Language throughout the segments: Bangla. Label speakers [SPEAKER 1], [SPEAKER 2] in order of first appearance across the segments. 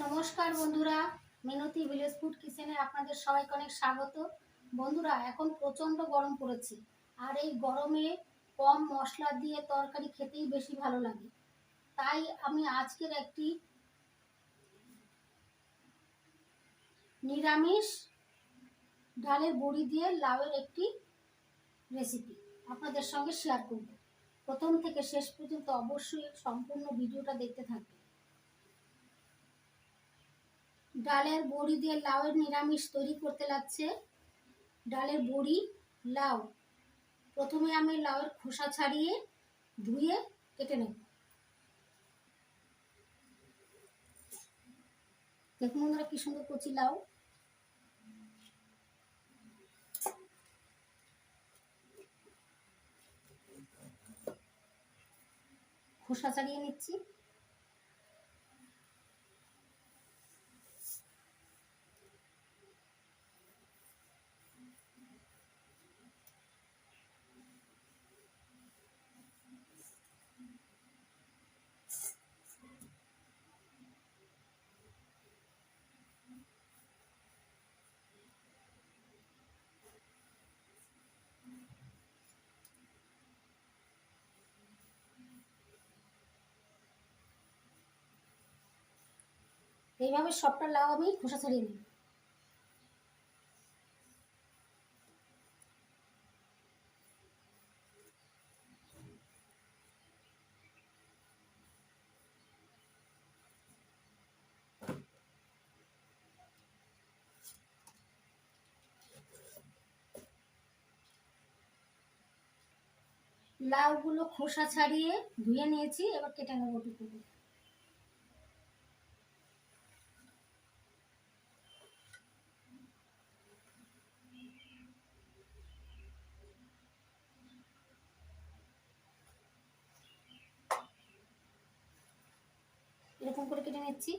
[SPEAKER 1] নমস্কার বন্ধুরা, মিনতি ভিলেজ ফুড কিচেনে আপনাদের সবাইকে অনেক স্বাগত। বন্ধুরা, এখন প্রচণ্ড গরম পড়েছে, আর এই গরমে কম মশলা দিয়ে তরকারি খেতেই বেশি ভালো লাগে। তাই আমি আজকের একটি নিরামিষ ডালের বড়ি দিয়ে লাউয়ের একটি রেসিপি আপনাদের সঙ্গে শেয়ার করব। প্রথম থেকে শেষ পর্যন্ত অবশ্যই সম্পূর্ণ ভিডিওটা দেখতে থাকবেন। ডালের বড়ি দিয়ে লাউয়ের নিরামিষ তৈরি করতে লাগছে। ডালের বড়ি, লাউ। প্রথমে আমি লাউয়ের খোসা ছাড়িয়ে ধুয়ে কেটে নেব। দেখুন বন্ধুরা কি সুন্দর কচি লাউ। খোসা ছাড়িয়ে নিচ্ছি। এইভাবে সবটা লাউ আমি খোসা ছাড়িয়ে নিই। লাউগুলো খোসা ছাড়িয়ে ধুয়ে নিয়েছি, এবার কেটে নেব টুকরো এরকম করে কেটে নিচ্ছি।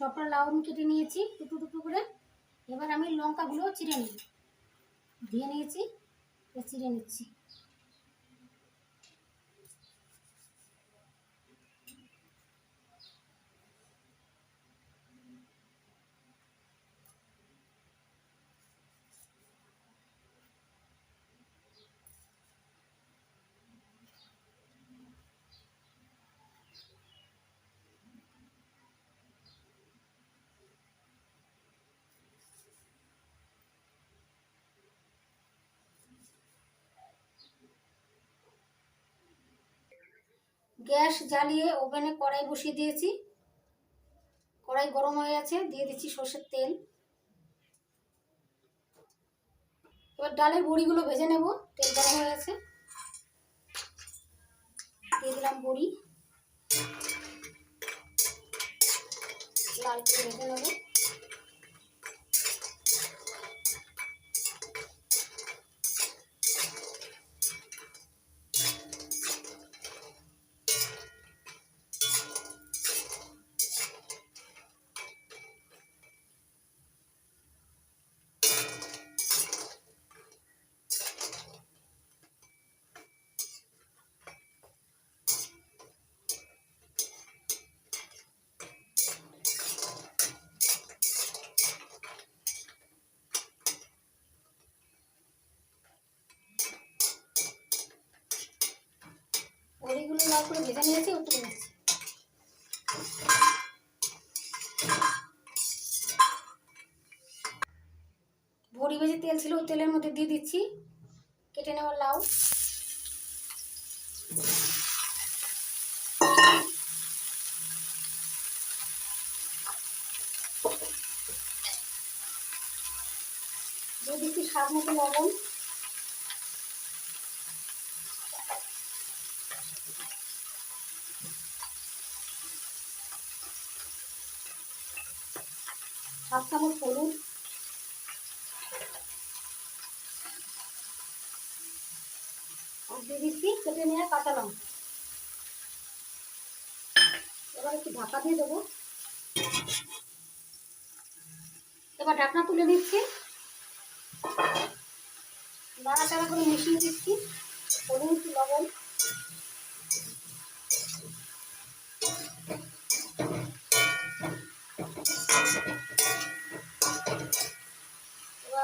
[SPEAKER 1] সবটা লাউন কেটে নিয়েছি, টুকরো টুকরো করে। এবার আমি লঙ্কাগুলো চিড়ে নিই। দিয়ে নিয়েছি চিড়ে নিচ্ছি। গ্যাস জ্বালিয়ে ওভেনে কড়াই বসিয়ে দিয়েছি। কড়াই গরম হয়ে গেছে, দিয়ে দিচ্ছি সর্ষের তেল। এবার ডালের বড়িগুলো ভেজে নেব, তেল গরম হয়ে গেছে। দিয়ে দিলাম বড়ি। লাল করে ভেজে নেব। ভেজে নিয়েছি ওটুকু নিচ্ছি ভরি ভেজে তেল ছিল, ওই তেলের মধ্যে দিয়ে দিচ্ছি। কেটে নেওয়া লাউ। দিয়ে দিচ্ছি স্বাদ মতো লবণ। হাফ চামচ হলুদ আর দিয়ে দিচ্ছি কেটে কাঁচা লঙ্কা। এবার একটু ঢাকা দিয়ে দেবো। এবার ঢাকনা তুলে দিচ্ছি। নাড়াচাড়া করে মিশিয়ে দিচ্ছি। হলুদ, লবণ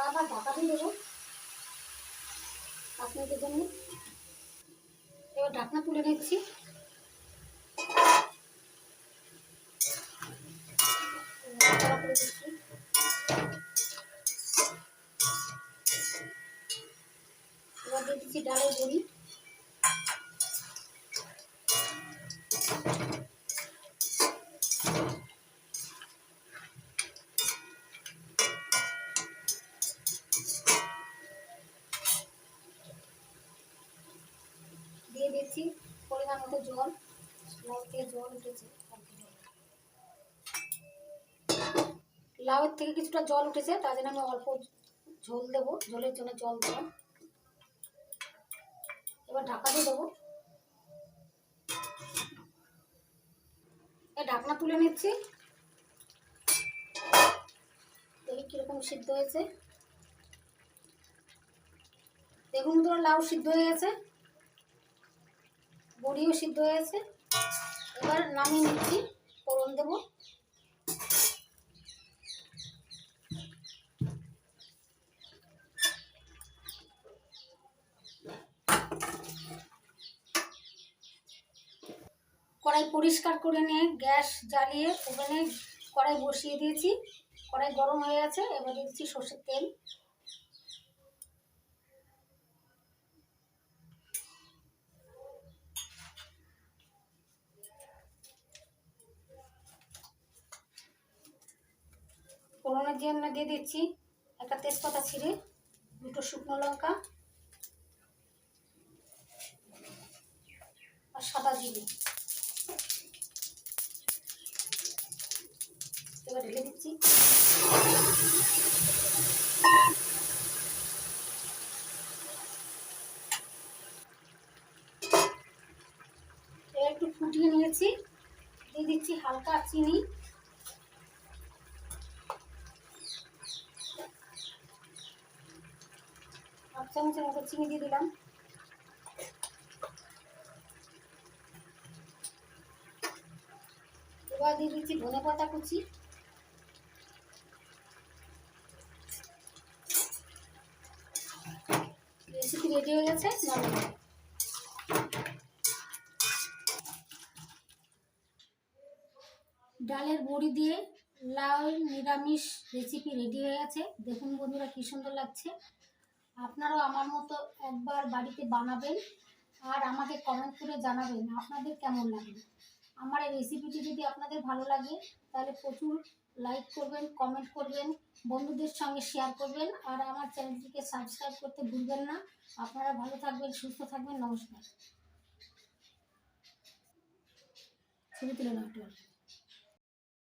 [SPEAKER 1] এবার আবার ঢাকা দেবো মিনিটের জন্য। এবার ঢাকনা তুলে নিচ্ছি। এবার ডালের বড়ি দিয়ে দিচ্ছি পরিমাণ জল থেকে জল উঠেছে। লাউয়ের থেকে কিছুটা জল উঠেছে, তার জন্য আমি অল্প ঝোল দেবো, ঝোলের জন্য জল দেবো এবার ঢাকা দিয়ে দেবো। ঢাকনা তুলে নিচ্ছি। দেখি কীরকম সিদ্ধ হয়েছে। দেখুন তো, লাউ সিদ্ধ হয়ে গেছে। বড়িও সিদ্ধ হয়ে গেছে এবার নামিয়ে নিচ্ছি, ফোড়ন দেবো। কড়াই পরিষ্কার করে নিয়ে গ্যাস জ্বালিয়ে ওভেনে কড়াই বসিয়ে দিয়েছি। কড়াই গরম হয়ে গেছে, এবার দিচ্ছি সর্ষের তেল। ফোড়নের জন্য দিয়ে দিচ্ছি। একটা তেজপাতা ছিঁড়ে, দুটো শুকনো লঙ্কা আর সাদা জিরে। এবার ঢেলে দিচ্ছি। একটু ফুটিয়ে নিয়েছি। দিয়ে দিচ্ছি হালকা চিনি। চামচের মতো চিনি দিয়ে দিলাম। এবার দিয়ে দিচ্ছি ধনে পাতা কুচি। রেসিপি রেডি হয়ে গেছে, নামিয়ে ডালের বড়ি দিয়ে লাউ নিরামিষ রেসিপি রেডি হয়ে গেছে। দেখুন বন্ধুরা কি সুন্দর লাগছে। আপনারাও আমার মতো একবার বাড়িতে বানাবেন আর আমাকে কমেন্ট করে জানাবেন আপনাদের কেমন লাগে। আমার এই রেসিপিটি যদি আপনাদের ভালো লাগে, তাহলে প্রচুর লাইক করবেন কমেন্ট করবেন, বন্ধুদের সঙ্গে শেয়ার করবেন আর আমার চ্যানেলটিকে সাবস্ক্রাইব করতে ভুলবেন না। আপনারা ভালো থাকবেন, সুস্থ থাকবেন, নমস্কার। ছবি তুলে